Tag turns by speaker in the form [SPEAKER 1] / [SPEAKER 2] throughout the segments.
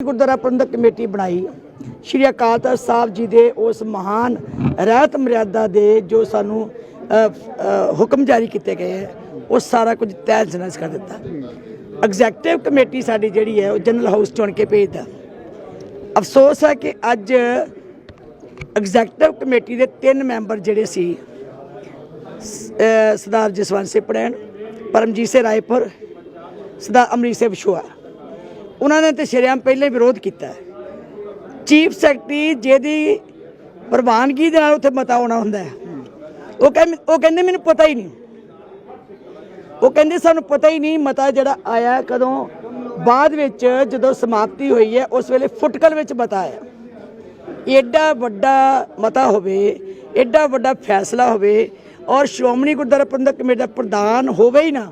[SPEAKER 1] ਗੁਰਦੁਆਰਾ ਪ੍ਰਬੰਧਕ committee ਬਣਾਈ। ਸ਼੍ਰੀ ਅਕਾਲ ਤਖਤ ਸਾਹਿਬ ਜੀ ਦੇ ਉਸ ਮਹਾਨ ਰਹਿਤ ਮਰਿਆਦਾ ਦੇ ਜੋ ਸਾਨੂੰ ਹੁਕਮ ਜਾਰੀ ਕੀਤੇ ਗਏ ਹੈ, ਉਹ ਸਾਰਾ ਕੁਝ ਤੈਅ ਨਹਿਸ ਕਰ ਦਿੱਤਾ। ਐਗਜ਼ੈਕਟਿਵ ਕਮੇਟੀ ਸਾਡੀ ਜਿਹੜੀ ਹੈ, ਉਹ ਜਨਰਲ ਹਾਊਸ ਚੁਣ ਕੇ ਭੇਜਦਾ। ਅਫਸੋਸ ਹੈ ਕਿ ਅੱਜ ਐਗਜ਼ੈਕਟਿਵ ਕਮੇਟੀ ਦੇ ਤਿੰਨ ਮੈਂਬਰ ਜਿਹੜੇ ਸੀ ਸਰਦਾਰ ਜਸਵੰਤ ਸਿੰਘ ਪੜੈਣ ਪਰਮਜੀਤ ਸਿੰਘ ਰਾਏਪੁਰ, ਸਰਦਾਰ ਅਮਰੀਕ ਸਿੰਘ ਵਿਸ਼ੋਆ ਉਹਨਾਂ ਨੇ ਤੇ ਸ਼ਰੇਆਮ ਪਹਿਲੇ ਵਿਰੋਧ ਕੀਤਾ ਚੀਫ ਸੈਕਟਰੀ ਜਿਹਦੀ ਪ੍ਰਵਾਨਗੀ ਦੇ ਨਾਲ ਉੱਥੇ ਮਤਾ ਆਉਣਾ ਹੁੰਦਾ ਹੈ। ਉਹ ਕਹਿੰਦੇ ਉਹ ਕਹਿੰਦੇ ਮੈਨੂੰ ਪਤਾ ਹੀ ਨਹੀਂ। ਉਹ ਕਹਿੰਦੇ ਸਾਨੂੰ ਪਤਾ ਹੀ ਨਹੀਂ ਮਤਾ ਜਿਹੜਾ ਆਇਆ ਕਦੋਂ। ਬਾਅਦ ਵਿੱਚ ਜਦੋਂ ਸਮਾਪਤੀ ਹੋਈ ਹੈ, ਉਸ ਵੇਲੇ ਫੁਟਕਲ ਵਿੱਚ ਮਤਾ ਆਇਆ। ਐਡਾ ਵੱਡਾ ਮਤਾ ਹੋਵੇ ਐਡਾ ਵੱਡਾ ਫੈਸਲਾ ਹੋਵੇ ਔਰ ਸ਼੍ਰੋਮਣੀ ਗੁਰਦੁਆਰਾ ਪ੍ਰਬੰਧਕ ਕਮੇਟੀ ਦਾ ਪ੍ਰਧਾਨ ਹੋਵੇ ਹੀ ਨਾ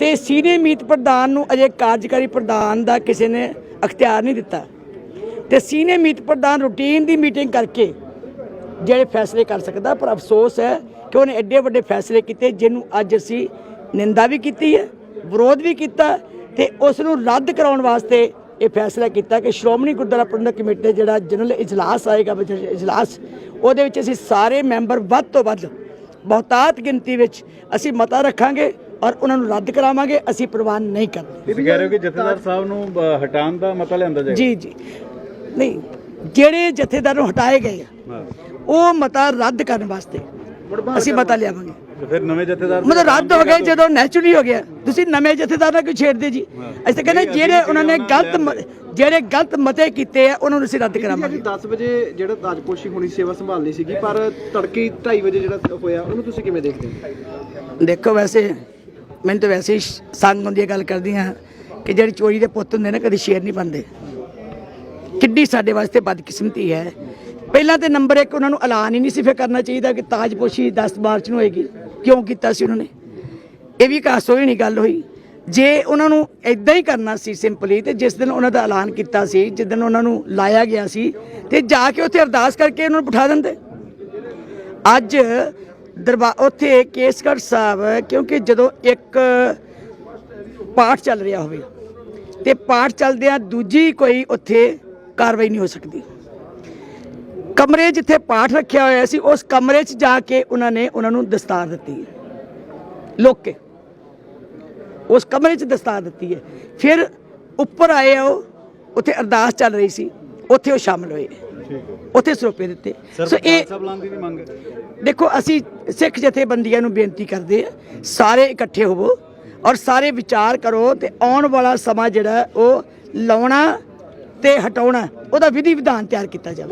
[SPEAKER 1] ਤੇ ਸੀਨੀਅਰ ਮੀਤ ਪ੍ਰਧਾਨ ਨੂੰ ਅਜੇ ਕਾਰਜਕਾਰੀ ਪ੍ਰਧਾਨ ਦਾ ਕਿਸੇ ਨੇ ਅਖਤਿਆਰ ਨਹੀਂ ਦਿੱਤਾ। ਤੇ ਸੀਨੀਅਰ ਮੀਤ ਪ੍ਰਧਾਨ ਰੂਟੀਨ ਦੀ ਮੀਟਿੰਗ ਕਰਕੇ ਜਿਹੜੇ ਫੈਸਲੇ ਕਰ ਸਕਦਾ, ਪਰ ਅਫਸੋਸ ਹੈ ਕਿ ਉਹਨੇ ਐਡੇ ਵੱਡੇ ਫੈਸਲੇ ਕੀਤੇ ਜਿਹਨੂੰ ਅੱਜ ਅਸੀਂ ਨਿੰਦਾ ਵੀ ਕੀਤੀ ਹੈ, ਵਿਰੋਧ ਵੀ ਕੀਤਾ ਤੇ ਉਸ ਨੂੰ ਰੱਦ ਕਰਾਉਣ ਵਾਸਤੇ ਇਹ ਫੈਸਲਾ ਕੀਤਾ ਕਿ ਸ਼੍ਰੋਮਣੀ ਗੁਰਦੁਆਰਾ ਪ੍ਰਬੰਧਕ ਕਮੇਟੀ ਦਾ ਜਿਹੜਾ ਜਨਰਲ ਇਜਲਾਸ ਆਏਗਾ ਬਜਟ ਇਜਲਾਸ, ਉਹਦੇ ਵਿੱਚ ਅਸੀਂ ਸਾਰੇ ਮੈਂਬਰ ਵੱਧ ਤੋਂ ਵੱਧ ਬਹੁਤਾਤ ਗਿਣਤੀ ਵਿੱਚ ਅਸੀਂ ਮਤਾ ਰੱਖਾਂਗੇ ਔਰ ਉਹਨਾਂ ਨੂੰ ਰੱਦ ਕਰਾਵਾਂਗੇ ਅਸੀਂ ਪ੍ਰਵਾਨ ਨਹੀਂ ਕਰਦੇ।
[SPEAKER 2] ਤੁਸੀਂ ਕਹਿ ਰਹੇ ਹੋ ਕਿ ਜਥੇਦਾਰ ਸਾਹਿਬ ਨੂੰ ਅ, ਹਟਾਉਣ ਦਾ ਮਤਾ ਲਿਆਂਦਾ ਜਾਏਗਾ?
[SPEAKER 1] ਜੀ ਜੀ। ਨਹੀਂ ਜਿਹੜੇ ਜਥੇਦਾਰ ਨੂੰ ਹਟਾਏ ਗਏ ਆ
[SPEAKER 2] ਹਾਂ।
[SPEAKER 1] ਉਹ ਮਤਾ ਰੱਦ ਕਰਨ ਵਾਸਤੇ ਅਸੀਂ ਮਤਾ ਲਿਆਵਾਂਗੇ।
[SPEAKER 2] ਤੇ ਫਿਰ ਨਵੇਂ ਜਥੇਦਾਰ
[SPEAKER 1] ਮਤਲਬ ਰੱਦ ਹੋ ਗਏ ਜਦੋਂ ਨੈਚੁਰਲੀ ਹੋ ਗਿਆ। ਤੁਸੀਂ ਨਵੇਂ ਜਥੇਦਾਰ ਨਾਲ ਕਿਉਂ ਛੇੜਦੇ ਜੀ। ਅਸੀਂ ਤਾਂ ਕਹਿੰਦੇ ਜਿਹੜੇ ਉਹਨਾਂ ਨੇ ਗਲਤ ਮ- ਜਿਹੜੇ ਗਲਤ ਮਤੇ ਕੀਤੇ ਆ ਉਹਨਾਂ ਨੂੰ ਅਸੀਂ ਰੱਦ
[SPEAKER 3] ਅੱਜ
[SPEAKER 1] ਕਰਾਵਾਂਗੇ।
[SPEAKER 3] 10 ਵਜੇ ਜਿਹੜਾ ਤਾਜਪੋਸ਼ੀ ਹੋਣੀ ਸੇਵਾ ਸੰਭਾਲਣੀ ਸੀਗੀ ਪਰ ਤੜਕੇ 2:30 ਵਜੇ ਜਿਹੜਾ ਹੋਇਆ ਉਹਨੂੰ ਤੁਸੀਂ ਕਿਵੇਂ ਦੇਖਦੇ ਹੋ?
[SPEAKER 1] ਦੇਖੋ ਵੈਸੇ ਮੈਨੂੰ ਤਾਂ ਵੈਸੇ ਹੀ ਸੰਗ ਹੁੰਦੀ ਹੈ ਗੱਲ ਕਰਦੀ ਹਾਂ ਕਿ ਜਿਹੜੀ ਚੋਰੀ ਦੇ ਪੁੱਤ ਹੁੰਦੇ ਨਾ, ਕਦੇ ਸ਼ੇਰ ਨਹੀਂ ਬਣਦੇ। ਕਿੱਡੀ ਸਾਡੇ ਵਾਸਤੇ ਬਦਕਿਸਮਤੀ ਹੈ। ਪਹਿਲਾਂ ਤੇ ਨੰਬਰ 1 ਉਹਨਾਂ ਨੂੰ ਐਲਾਨ ਹੀ ਨਹੀਂ ਸੀ ਫਿਰ ਕਰਨਾ ਚਾਹੀਦਾ ਕਿ ਤਾਜਪੋਸ਼ੀ 10 ਮਾਰਚ ਨੂੰ ਹੋਏਗੀ। ਕਿਉਂ ਕੀਤਾ ਸੀ ਉਹਨਾਂ ਨੇ? ਇਹ ਵੀ ਕਾਸੋ ਹੀ ਨਹੀਂ ਗੱਲ ਹੋਈ। ਜੇ ਉਹਨਾਂ ਨੂੰ ਇਦਾਂ ਹੀ ਕਰਨਾ ਸੀ ਸਿੰਪਲੀ, ਤੇ ਜਿਸ ਦਿਨ ਉਹਨਾਂ ਦਾ ਐਲਾਨ ਕੀਤਾ ਸੀ, ਜਿਸ ਦਿਨ ਉਹਨਾਂ ਨੂੰ ਲਾਇਆ ਗਿਆ ਸੀ, ਤੇ ਜਾ ਕੇ ਉੱਥੇ ਅਰਦਾਸ ਕਰਕੇ ਉਹਨਾਂ ਨੂੰ ਬਿਠਾ ਦਿੰਦੇ। ਅੱਜ ਦਰਬਾਰ ਉੱਥੇ ਕੇਸਗੜ੍ਹ ਸਾਹਿਬ, ਕਿਉਂਕਿ ਜਦੋਂ ਇੱਕ ਪਾਠ ਚੱਲ ਰਿਹਾ ਹੋਵੇ ਤੇ ਪਾਠ ਚੱਲਦਿਆਂ ਦੂਜੀ ਕੋਈ ਉੱਥੇ ਕਾਰਵਾਈ ਨਹੀਂ ਹੋ ਸਕਦੀ। ਕਮਰੇ ਜਿੱਥੇ ਪਾਠ ਰੱਖਿਆ ਹੋਇਆ ਸੀ, ਉਸ ਕਮਰੇ 'ਚ ਜਾ ਕੇ ਉਹਨਾਂ ਨੇ ਉਹਨਾਂ ਨੂੰ ਦਸਤਾਰ ਦਿੱਤੀ ਹੈ। ਲੋਕ ਕੇ। ਉਸ ਕਮਰੇ 'ਚ ਦਸਤਾਰ ਦਿੱਤੀ ਹੈ। ਫਿਰ ਉੱਪਰ ਆਏ ਉਹ, ਉੱਥੇ ਅਰਦਾਸ ਚੱਲ ਰਹੀ ਸੀ, ਉੱਥੇ ਉਹ ਸ਼ਾਮਲ ਹੋਏ। ਉੱਥੇ ਸਰੋਪੇ ਦਿੱਤੇ। ਸੋ ਇਹ
[SPEAKER 2] ਦੀ ਮੰਗ
[SPEAKER 1] ਦੇਖੋ ਅਸੀਂ ਸਿੱਖ ਜਥੇਬੰਦੀਆਂ ਨੂੰ ਬੇਨਤੀ ਕਰਦੇ ਆ ਸਾਰੇ ਇਕੱਠੇ ਹੋਵੋ ਔਰ ਸਾਰੇ ਵਿਚਾਰ ਕਰੋ ਤੇ ਆਉਣ ਵਾਲਾ ਸਮਾਂ ਜਿਹੜਾ ਉਹ ਲਾਉਣਾ ਤੇ ਹਟਾਉਣਾ ਉਹਦਾ ਵਿਧੀ ਵਿਧਾਨ ਤਿਆਰ ਕੀਤਾ ਜਾਵੇ।